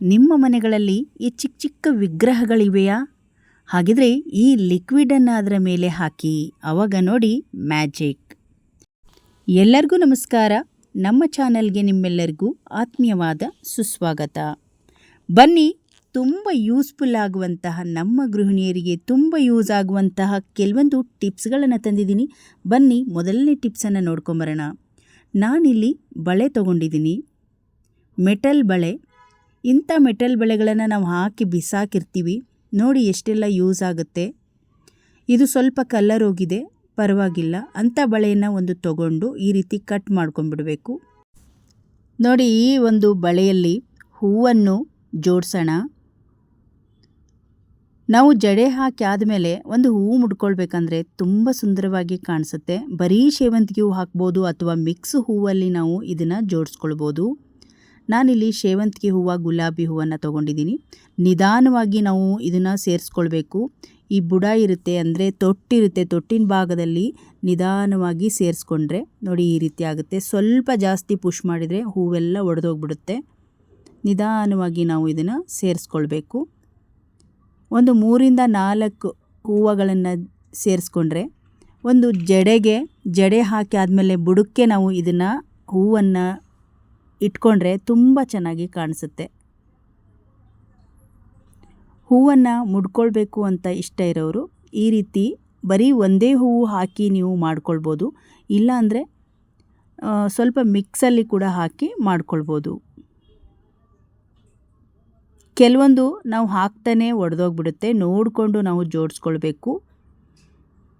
ನಿಮ್ಮ ಮನೆಗಳಲ್ಲಿ ಈ ಚಿಕ್ಕ ಚಿಕ್ಕ ವಿಗ್ರಹಗಳಿವೆಯಾ? ಹಾಗಿದ್ರೆ ಈ ಲಿಕ್ವಿಡನ್ನು ಅದರ ಮೇಲೆ ಹಾಕಿ, ಅವಾಗ ನೋಡಿ ಮ್ಯಾಜಿಕ್ ಎಲ್ಲರಿಗೂ ನಮಸ್ಕಾರ. ನಮ್ಮ ಚಾನಲ್ಗೆ ನಿಮ್ಮೆಲ್ಲರಿಗೂ ಆತ್ಮೀಯವಾದ ಸುಸ್ವಾಗತ. ಬನ್ನಿ, ತುಂಬ ಯೂಸ್ಫುಲ್ ಆಗುವಂತಹ, ನಮ್ಮ ಗೃಹಿಣಿಯರಿಗೆ ತುಂಬ ಯೂಸ್ ಆಗುವಂತಹ ಕೆಲವೊಂದು ಟಿಪ್ಸ್ಗಳನ್ನು ತಂದಿದ್ದೀನಿ. ಬನ್ನಿ, ಮೊದಲನೇ ಟಿಪ್ಸನ್ನು ನೋಡ್ಕೊಂಬರೋಣ. ನಾನಿಲ್ಲಿ ಬಳೆ ತೊಗೊಂಡಿದ್ದೀನಿ. ಮೆಟಲ್ ಬಳೆ. ಇಂಥ ಮೆಟಲ್ ಬಳೆಗಳನ್ನು ನಾವು ಹಾಕಿ ಬಿಸಾಕಿರ್ತೀವಿ. ನೋಡಿ ಎಷ್ಟೆಲ್ಲ ಯೂಸ್ ಆಗುತ್ತೆ. ಇದು ಸ್ವಲ್ಪ ಕಲ್ಲರ್ ಹೋಗಿದೆ, ಪರವಾಗಿಲ್ಲ. ಅಂಥ ಬಳೆಯನ್ನು ಒಂದು ತಗೊಂಡು ಈ ರೀತಿ ಕಟ್ ಮಾಡ್ಕೊಂಡ್ಬಿಡಬೇಕು. ನೋಡಿ ಈ ಒಂದು ಬಳೆಯಲ್ಲಿ ಹೂವನ್ನು ಜೋಡಿಸೋಣ. ನಾವು ಜಡೆ ಹಾಕಿ ಆದಮೇಲೆ ಒಂದು ಹೂವು ಮುಡ್ಕೊಳ್ಬೇಕಂದ್ರೆ ತುಂಬ ಸುಂದರವಾಗಿ ಕಾಣಿಸುತ್ತೆ. ಬರೀ ಸೇವಂತಿಗೆ ಹೂವು ಹಾಕ್ಬೋದು ಅಥವಾ ಮಿಕ್ಸ್ ಹೂವಲ್ಲಿ ನಾವು ಇದನ್ನು ಜೋಡಿಸ್ಕೊಳ್ಬೋದು. ನಾನಿಲ್ಲಿ ಸೇವಂತಿಗೆ ಹೂವು, ಗುಲಾಬಿ ಹೂವನ್ನು ತೊಗೊಂಡಿದ್ದೀನಿ. ನಿಧಾನವಾಗಿ ನಾವು ಇದನ್ನು ಸೇರಿಸ್ಕೊಳ್ಬೇಕು. ಈ ಬುಡ ಇರುತ್ತೆ ಅಂದರೆ ತೊಟ್ಟಿರುತ್ತೆ ತೊಟ್ಟಿನ ಭಾಗದಲ್ಲಿ ನಿಧಾನವಾಗಿ ಸೇರಿಸ್ಕೊಂಡ್ರೆ ನೋಡಿ ಈ ರೀತಿ ಆಗುತ್ತೆ. ಸ್ವಲ್ಪ ಜಾಸ್ತಿ ಪುಷ್ ಮಾಡಿದರೆ ಹೂವೆಲ್ಲ ಒಡೆದೋಗ್ಬಿಡುತ್ತೆ. ನಿಧಾನವಾಗಿ ನಾವು ಇದನ್ನು ಸೇರಿಸ್ಕೊಳ್ಬೇಕು. ಒಂದು ಮೂರಿಂದ ನಾಲ್ಕು ಹೂವುಗಳನ್ನು ಸೇರಿಸ್ಕೊಂಡ್ರೆ ಒಂದು ಜಡೆಗೆ, ಜಡೆ ಹಾಕಿ ಆದಮೇಲೆ ಬುಡಕ್ಕೆ ನಾವು ಇದನ್ನು ಹೂವನ್ನು ಇಟ್ಕೊಂಡ್ರೆ ತುಂಬ ಚೆನ್ನಾಗಿ ಕಾಣಿಸುತ್ತೆ. ಹೂವನ್ನು ಮುಡ್ಕೊಳ್ಬೇಕು ಅಂತ ಇಷ್ಟ ಇರೋರು ಈ ರೀತಿ ಬರೀ ಒಂದೇ ಹೂವು ಹಾಕಿ ನೀವು ಮಾಡ್ಕೊಳ್ಬೋದು. ಇಲ್ಲಾಂದರೆ ಸ್ವಲ್ಪ ಮಿಕ್ಸಲ್ಲಿ ಕೂಡ ಹಾಕಿ ಮಾಡ್ಕೊಳ್ಬೋದು. ಕೆಲವೊಂದು ನಾವು ಹಾಕ್ತಾನೆ ಒಡೆದೋಗ್ಬಿಡುತ್ತೆ. ನೋಡಿಕೊಂಡು ನಾವು ಜೋಡಿಸ್ಕೊಳ್ಬೇಕು.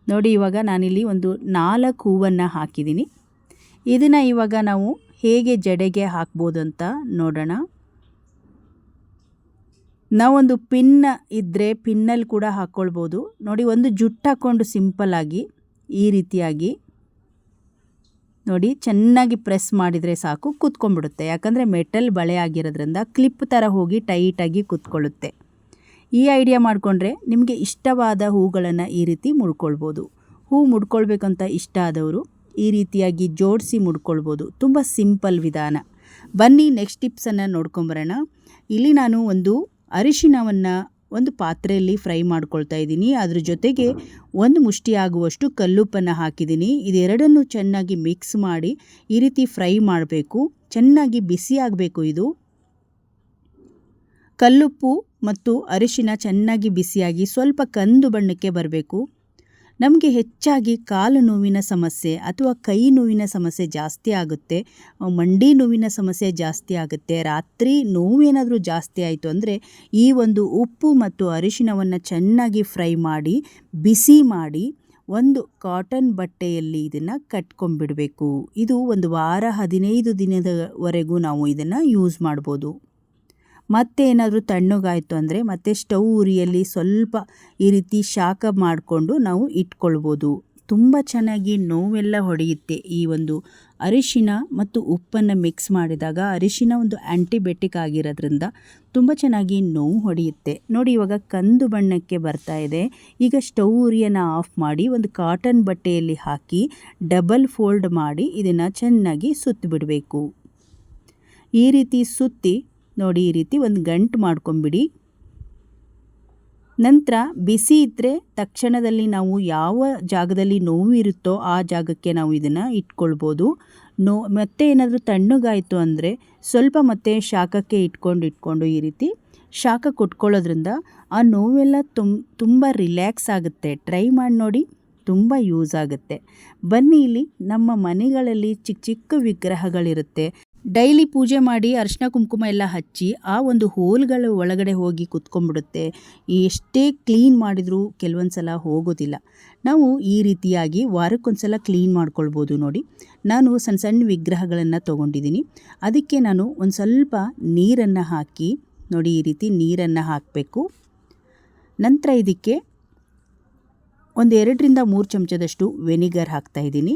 ನೋಡಿ ಇವಾಗ ನಾನಿಲ್ಲಿ ಒಂದು ನಾಲ್ಕು ಹೂವನ್ನು ಹಾಕಿದ್ದೀನಿ. ಇದನ್ನು ಇವಾಗ ನಾವು ಹೇಗೆ ಜಡೆಗೆ ಹಾಕ್ಬೋದು ಅಂತ ನೋಡೋಣ. ನಾವೊಂದು ಪಿನ್ ಇದ್ದರೆ ಪಿನ್ನಲ್ಲಿ ಕೂಡ ಹಾಕ್ಕೊಳ್ಬೋದು ನೋಡಿ, ಒಂದು ಜುಟ್ಟು ಹಾಕ್ಕೊಂಡು ಸಿಂಪಲ್ಲಾಗಿ ಈ ರೀತಿಯಾಗಿ. ನೋಡಿ, ಚೆನ್ನಾಗಿ ಪ್ರೆಸ್ ಮಾಡಿದರೆ ಸಾಕು, ಕೂತ್ಕೊಂಡ್ಬಿಡುತ್ತೆ. ಯಾಕಂದರೆ ಮೆಟಲ್ ಬಳೆ ಆಗಿರೋದ್ರಿಂದ ಕ್ಲಿಪ್ ಥರ ಹೋಗಿ ಟೈಟಾಗಿ ಕೂತ್ಕೊಳ್ಳುತ್ತೆ. ಈ ಐಡಿಯಾ ಮಾಡಿಕೊಂಡ್ರೆ ನಿಮಗೆ ಇಷ್ಟವಾದ ಹೂಗಳನ್ನು ಈ ರೀತಿ ಮುಡ್ಕೊಳ್ಬೋದು. ಹೂ ಮುಡ್ಕೊಳ್ಬೇಕಂತ ಇಷ್ಟ ಆದವರು ಈ ರೀತಿಯಾಗಿ ಜೋಡಿಸಿ ಮುಡ್ಕೊಳ್ಬೋದು. ತುಂಬ ಸಿಂಪಲ್ ವಿಧಾನ. ಬನ್ನಿ ನೆಕ್ಸ್ಟ್ ಟಿಪ್ಸನ್ನು ನೋಡ್ಕೊಂಬರೋಣ. ಇಲ್ಲಿ ನಾನು ಒಂದು ಅರಿಶಿನವನ್ನು ಒಂದು ಪಾತ್ರೆಯಲ್ಲಿ ಫ್ರೈ ಮಾಡ್ಕೊಳ್ತಾ ಇದ್ದೀನಿ. ಅದ್ರ ಜೊತೆಗೆ ಒಂದು ಮುಷ್ಟಿ ಆಗುವಷ್ಟು ಕಲ್ಲುಪ್ಪನ್ನು ಹಾಕಿದ್ದೀನಿ. ಇದೆರಡನ್ನು ಚೆನ್ನಾಗಿ ಮಿಕ್ಸ್ ಮಾಡಿ ಈ ರೀತಿ ಫ್ರೈ ಮಾಡಬೇಕು. ಚೆನ್ನಾಗಿ ಬಿಸಿ ಆಗಬೇಕು ಇದು. ಕಲ್ಲುಪ್ಪು ಮತ್ತು ಅರಿಶಿನ ಚೆನ್ನಾಗಿ ಬಿಸಿಯಾಗಿ ಸ್ವಲ್ಪ ಕಂದು ಬಣ್ಣಕ್ಕೆ ಬರಬೇಕು. ನಮಗೆ ಹೆಚ್ಚಾಗಿ ಕಾಲು ನೋವಿನ ಸಮಸ್ಯೆ ಅಥವಾ ಕೈ ನೋವಿನ ಸಮಸ್ಯೆ ಜಾಸ್ತಿ ಆಗುತ್ತೆ ಮಂಡಿ ನೋವಿನ ಸಮಸ್ಯೆ ಜಾಸ್ತಿ ಆಗುತ್ತೆ, ರಾತ್ರಿ ನೋವೇನಾದರೂ ಜಾಸ್ತಿ ಆಯಿತು ಅಂದರೆ ಈ ಒಂದು ಉಪ್ಪು ಮತ್ತು ಅರಿಶಿನವನ್ನು ಚೆನ್ನಾಗಿ ಫ್ರೈ ಮಾಡಿ, ಬಿಸಿ ಮಾಡಿ ಒಂದು ಕಾಟನ್ ಬಟ್ಟೆಯಲ್ಲಿ ಇದನ್ನು ಕಟ್ಕೊಂಡ್ಬಿಡಬೇಕು. ಇದು ಒಂದು ವಾರ ಹದಿನೈದು ದಿನದವರೆಗೂ ನಾವು ಇದನ್ನು ಯೂಸ್ ಮಾಡ್ಬೋದು. ಮತ್ತೆ ಏನಾದರೂ ತಣ್ಣಗಾಯಿತು ಅಂದರೆ ಮತ್ತೆ ಸ್ಟವ್ ಉರಿಯಲ್ಲಿ ಸ್ವಲ್ಪ ಈ ರೀತಿ ಶಾಖ ಮಾಡಿಕೊಂಡು ನಾವು ಇಟ್ಕೊಳ್ಬೋದು. ತುಂಬ ಚೆನ್ನಾಗಿ ನೋವೆಲ್ಲ ಹೊಡೆಯುತ್ತೆ ಈ ಒಂದು ಅರಿಶಿನ ಮತ್ತು ಉಪ್ಪನ್ನು ಮಿಕ್ಸ್ ಮಾಡಿದಾಗ ಅರಿಶಿನ ಒಂದು ಆ್ಯಂಟಿಬಯೋಟಿಕ್ ಆಗಿರೋದ್ರಿಂದ ತುಂಬ ಚೆನ್ನಾಗಿ ನೋವು ಹೊಡೆಯುತ್ತೆ. ನೋಡಿ ಇವಾಗ ಕಂದು ಬಣ್ಣಕ್ಕೆ ಬರ್ತಾ ಇದೆ. ಈಗ ಸ್ಟವ್ ಉರಿಯನ್ನು ಆಫ್ ಮಾಡಿ ಒಂದು ಕಾಟನ್ ಬಟ್ಟೆಯಲ್ಲಿ ಹಾಕಿ ಡಬಲ್ ಫೋಲ್ಡ್ ಮಾಡಿ ಇದನ್ನು ಚೆನ್ನಾಗಿ ಸುತ್ತಿಬಿಡಬೇಕು ಈ ರೀತಿ ಸುತ್ತಿ ನೋಡಿ ಈ ರೀತಿ ಒಂದು ಗಂಟು ಮಾಡ್ಕೊಂಬಿಡಿ. ನಂತರ ಬಿಸಿ ಇದ್ದರೆ ತಕ್ಷಣದಲ್ಲಿ ನಾವು ಯಾವ ಜಾಗದಲ್ಲಿ ನೋವು ಇರುತ್ತೋ ಆ ಜಾಗಕ್ಕೆ ನಾವು ಇದನ್ನು ಇಟ್ಕೊಳ್ಬೋದು. ನೋ ಮತ್ತೆ ಏನಾದರೂ ತಣ್ಣಗಾಯಿತು ಅಂದರೆ ಸ್ವಲ್ಪ ಮತ್ತೆ ಶಾಖಕ್ಕೆ ಇಟ್ಕೊಂಡು ಇಟ್ಕೊಂಡು ಈ ರೀತಿ ಶಾಖ ಕೊಟ್ಕೊಳ್ಳೋದ್ರಿಂದ ಆ ನೋವೆಲ್ಲ ತುಂಬ ತುಂಬ ರಿಲ್ಯಾಕ್ಸ್ ಆಗುತ್ತೆ. ಟ್ರೈ ಮಾಡಿ ನೋಡಿ ತುಂಬ ಯೂಸ್ ಆಗುತ್ತೆ. ಬನ್ನಿ ಇಲ್ಲಿ ನಮ್ಮ ಮನೆಗಳಲ್ಲಿ ಚಿಕ್ಕ ಚಿಕ್ಕ ವಿಗ್ರಹಗಳಿರುತ್ತೆ. ಡೈಲಿ ಪೂಜೆ ಮಾಡಿ ಅರಿಶಿನ ಕುಂಕುಮ ಎಲ್ಲ ಹಚ್ಚಿ ಆ ಒಂದು ಹೋಲ್ಗಳ ಒಳಗಡೆ ಹೋಗಿ ಕುತ್ಕೊಂಡ್ಬಿಡುತ್ತೆ. ಎಷ್ಟೇ ಕ್ಲೀನ್ ಮಾಡಿದರೂ ಕೆಲವೊಂದು ಸಲ ಹೋಗೋದಿಲ್ಲ. ನಾವು ಈ ರೀತಿಯಾಗಿ ವಾರಕ್ಕೊಂದ್ಸಲ ಕ್ಲೀನ್ ಮಾಡ್ಕೊಳ್ಬೋದು ನೋಡಿ. ನಾನು ಸಣ್ಣ ಸಣ್ಣ ವಿಗ್ರಹಗಳನ್ನು ತೊಗೊಂಡಿದ್ದೀನಿ. ಅದಕ್ಕೆ ನಾನು ಒಂದು ಸ್ವಲ್ಪ ನೀರನ್ನು ಹಾಕಿ ನೋಡಿ ಈ ರೀತಿ ನೀರನ್ನು ಹಾಕಬೇಕು. ನಂತರ ಇದಕ್ಕೆ ಒಂದು ಎರಡರಿಂದ ಮೂರು ಚಮಚದಷ್ಟು ವೆನಿಗರ್ ಹಾಕ್ತಾಯಿದ್ದೀನಿ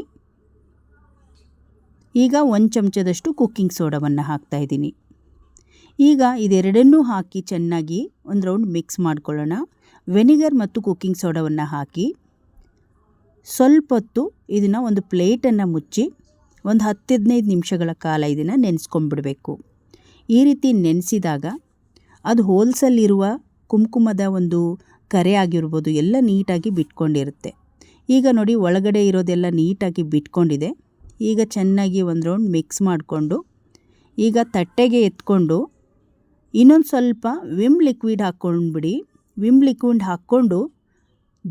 ಈಗ ಒಂದು ಚಮಚದಷ್ಟು ಕುಕ್ಕಿಂಗ್ ಸೋಡವನ್ನು ಹಾಕ್ತಾಯಿದ್ದೀನಿ ಈಗ ಇದೆರಡನ್ನೂ ಹಾಕಿ ಚೆನ್ನಾಗಿ ಒಂದು ರೌಂಡ್ ಮಿಕ್ಸ್ ಮಾಡ್ಕೊಳ್ಳೋಣ. ವೆನಿಗರ್ ಮತ್ತು ಕುಕ್ಕಿಂಗ್ ಸೋಡಾವನ್ನು ಹಾಕಿ ಸ್ವಲ್ಪ ಹೊತ್ತು ಇದನ್ನು ಒಂದು ಪ್ಲೇಟನ್ನು ಮುಚ್ಚಿ ಒಂದು ಹತ್ತು ಹದಿನೈದು ನಿಮಿಷಗಳ ಕಾಲ ಇದನ್ನು ನೆನೆಸ್ಕೊಂಡ್ಬಿಡಬೇಕು. ಈ ರೀತಿ ನೆನೆಸಿದಾಗ ಅದು ಹೋಲ್ಸಲ್ಲಿರುವ ಕುಂಕುಮದ ಒಂದು ಕರೆ ಆಗಿರ್ಬೋದು ಎಲ್ಲ ನೀಟಾಗಿ ಬಿಟ್ಕೊಂಡಿರುತ್ತೆ. ಈಗ ನೋಡಿ ಒಳಗಡೆ ಇರೋದೆಲ್ಲ ನೀಟಾಗಿ ಬಿಟ್ಕೊಂಡಿದೆ. ಈಗ ಚೆನ್ನಾಗಿ ಒಂದು ರೌಂಡ್ ಮಿಕ್ಸ್ ಮಾಡಿಕೊಂಡು, ಈಗ ತಟ್ಟೆಗೆ ಎತ್ಕೊಂಡು ಇನ್ನೊಂದು ಸ್ವಲ್ಪ ವಿಮ್ ಲಿಕ್ವಿಡ್ ಹಾಕ್ಕೊಂಡ್ಬಿಡಿ ವಿಮ್ ಲಿಕ್ವಿಡ್ ಹಾಕ್ಕೊಂಡು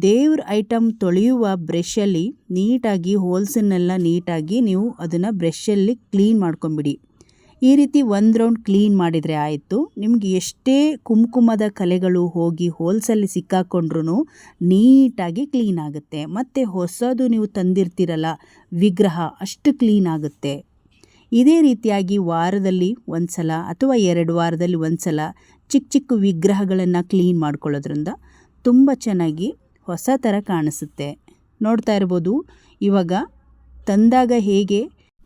ದೇವ್ರ ಐಟಮ್ ತೊಳೆಯುವ ಬ್ರಷಲ್ಲಿ ನೀಟಾಗಿ ಹೋಲ್ಸನ್ನೆಲ್ಲ ನೀಟಾಗಿ ನೀವು ಅದನ್ನು ಬ್ರಷಲ್ಲಿ ಕ್ಲೀನ್ ಮಾಡ್ಕೊಂಬಿಡಿ ಈ ರೀತಿ ಒಂದು ರೌಂಡ್ ಕ್ಲೀನ್ ಮಾಡಿದರೆ ಆಯಿತು. ನಿಮಗೆ ಎಷ್ಟೇ ಕುಂಕುಮದ ಕಲೆಗಳು ಹೋಗಿ ಹೋಲ್ಸಲ್ಲಿ ಸಿಕ್ಕಾಕೊಂಡ್ರೂ ನೀಟಾಗಿ ಕ್ಲೀನ್ ಆಗುತ್ತೆ. ಮತ್ತು ಹೊಸದು ನೀವು ತಂದಿರ್ತೀರಲ್ಲ, ವಿಗ್ರಹ, ಅಷ್ಟು ಕ್ಲೀನ್ ಆಗುತ್ತೆ. ಇದೇ ರೀತಿಯಾಗಿ ವಾರದಲ್ಲಿ ಒಂದು ಸಲ ಅಥವಾ ಎರಡು ವಾರದಲ್ಲಿ ಒಂದು ಸಲ ಚಿಕ್ಕ ಚಿಕ್ಕ ವಿಗ್ರಹಗಳನ್ನು ಕ್ಲೀನ್ ಮಾಡ್ಕೊಳ್ಳೋದ್ರಿಂದ ತುಂಬ ಚೆನ್ನಾಗಿ ಹೊಸ ಥರ ಕಾಣಿಸುತ್ತೆ. ನೋಡ್ತಾ ಇರ್ಬೋದು, ಇವಾಗ ತಂದಾಗ ಹೇಗೆ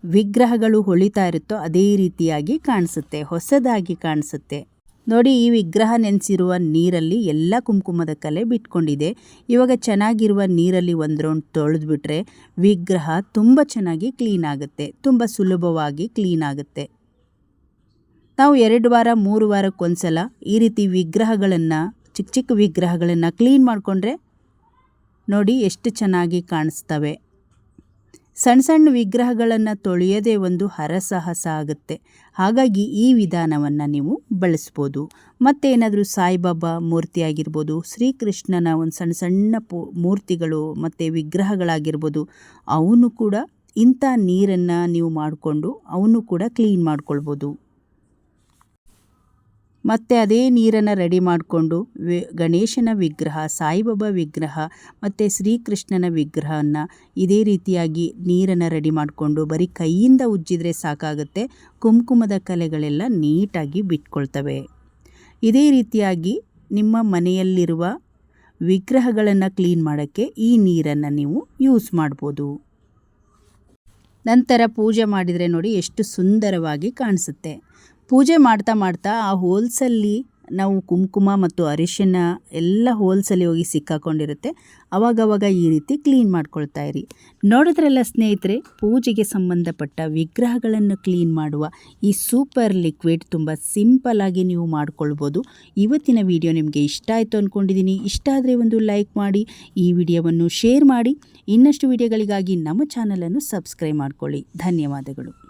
ವಿಗ್ರಹಗಳು ಹೊಳಿತಾ ಇರುತ್ತೋ ಅದೇ ರೀತಿಯಾಗಿ ಕಾಣಿಸುತ್ತೆ, ಹೊಸದಾಗಿ ಕಾಣಿಸುತ್ತೆ. ನೋಡಿ, ಈ ವಿಗ್ರಹ ನೆನೆಸಿರುವ ನೀರಲ್ಲಿ ಎಲ್ಲ ಕುಂಕುಮದ ಕಲೆ ಬಿಟ್ಕೊಂಡಿದೆ. ಇವಾಗ ಚೆನ್ನಾಗಿರುವ ನೀರಲ್ಲಿ ಒಂದು ರೌಂಡ್ ತೊಳೆದ್ಬಿಟ್ರೆ ವಿಗ್ರಹ ತುಂಬ ಚೆನ್ನಾಗಿ ಕ್ಲೀನ್ ಆಗುತ್ತೆ, ತುಂಬ ಸುಲಭವಾಗಿ ಕ್ಲೀನ್ ಆಗುತ್ತೆ. ನಾವು ಎರಡು ವಾರ, ಮೂರು ವಾರಕ್ಕೊಂದ್ಸಲ ಈ ರೀತಿ ವಿಗ್ರಹಗಳನ್ನು, ಚಿಕ್ಕ ಚಿಕ್ಕ ವಿಗ್ರಹಗಳನ್ನು ಕ್ಲೀನ್ ಮಾಡಿಕೊಂಡ್ರೆ ನೋಡಿ ಎಷ್ಟು ಚೆನ್ನಾಗಿ ಕಾಣಿಸ್ತವೆ. ಸಣ್ಣ ಸಣ್ಣ ವಿಗ್ರಹಗಳನ್ನು ತೊಳೆಯೋದೇ ಒಂದು ಹರಸಾಹಸ ಆಗುತ್ತೆ. ಹಾಗಾಗಿ ಈ ವಿಧಾನವನ್ನು ನೀವು ಬಳಸ್ಬೋದು. ಮತ್ತೇನಾದರೂ ಸಾಯಿಬಾಬಾ ಮೂರ್ತಿ ಆಗಿರ್ಬೋದು, ಶ್ರೀಕೃಷ್ಣನ ಒಂದು ಸಣ್ಣ ಸಣ್ಣ ಪೂ, ಮೂರ್ತಿಗಳು ಮತ್ತು ವಿಗ್ರಹಗಳಾಗಿರ್ಬೋದು, ಅವನು ಕೂಡ ಇಂಥ ನೀರನ್ನು ನೀವು ಮಾಡಿಕೊಂಡು ಅವನು ಕೂಡ ಕ್ಲೀನ್ ಮಾಡ್ಕೊಳ್ಬೋದು. ಮತ್ತು ಅದೇ ನೀರನ್ನು ರೆಡಿ ಮಾಡಿಕೊಂಡು ಗಣೇಶನ ವಿಗ್ರಹ, ಸಾಯಿಬಾಬಾ ವಿಗ್ರಹ ಮತ್ತು ಶ್ರೀಕೃಷ್ಣನ ವಿಗ್ರಹವನ್ನು ಇದೇ ರೀತಿಯಾಗಿ ನೀರನ್ನು ರೆಡಿ ಮಾಡಿಕೊಂಡು ಬರೀ ಕೈಯಿಂದ ಉಜ್ಜಿದ್ರೆ ಸಾಕಾಗುತ್ತೆ, ಕುಂಕುಮದ ಕಲೆಗಳೆಲ್ಲ ನೀಟಾಗಿ ಬಿಟ್ಕೊಳ್ತವೆ. ಇದೇ ರೀತಿಯಾಗಿ ನಿಮ್ಮ ಮನೆಯಲ್ಲಿರುವ ವಿಗ್ರಹಗಳನ್ನು ಕ್ಲೀನ್ ಮಾಡೋಕ್ಕೆ ಈ ನೀರನ್ನು ನೀವು ಯೂಸ್ ಮಾಡ್ಬೋದು. ನಂತರ ಪೂಜೆ ಮಾಡಿದರೆ ನೋಡಿ ಎಷ್ಟು ಸುಂದರವಾಗಿ ಕಾಣಿಸುತ್ತೆ. ಪೂಜೆ ಮಾಡ್ತಾ ಮಾಡ್ತಾ ಆ ಹೋಲ್ಸಲ್ಲಿ ನಾವು ಕುಂಕುಮ ಮತ್ತು ಅರಿಶಿನ ಎಲ್ಲ ಹೋಲ್ಸಲ್ಲಿ ಹೋಗಿ ಸಿಕ್ಕಾಕೊಂಡಿರುತ್ತೆ. ಅವಾಗವಾಗ ಈ ರೀತಿ ಕ್ಲೀನ್ ಮಾಡ್ಕೊಳ್ತಾ ಇರಿ. ನೋಡಿದ್ರಲ್ಲ ಸ್ನೇಹಿತರೆ, ಪೂಜೆಗೆ ಸಂಬಂಧಪಟ್ಟ ವಿಗ್ರಹಗಳನ್ನು ಕ್ಲೀನ್ ಮಾಡುವ ಈ ಸೂಪರ್ ಲಿಕ್ವಿಡ್ ತುಂಬ ಸಿಂಪಲ್ಲಾಗಿ ನೀವು ಮಾಡ್ಕೊಳ್ಬೋದು. ಇವತ್ತಿನ ವಿಡಿಯೋ ನಿಮಗೆ ಇಷ್ಟ ಆಯಿತು ಅಂದ್ಕೊಂಡಿದ್ದೀನಿ ಇಷ್ಟ ಆದರೆ ಒಂದು ಲೈಕ್ ಮಾಡಿ, ಈ ವಿಡಿಯೋವನ್ನು ಶೇರ್ ಮಾಡಿ. ಇನ್ನಷ್ಟು ವಿಡಿಯೋಗಳಿಗಾಗಿ ನಮ್ಮ ಚಾನಲನ್ನು ಸಬ್ಸ್ಕ್ರೈಬ್ ಮಾಡ್ಕೊಳ್ಳಿ. ಧನ್ಯವಾದಗಳು.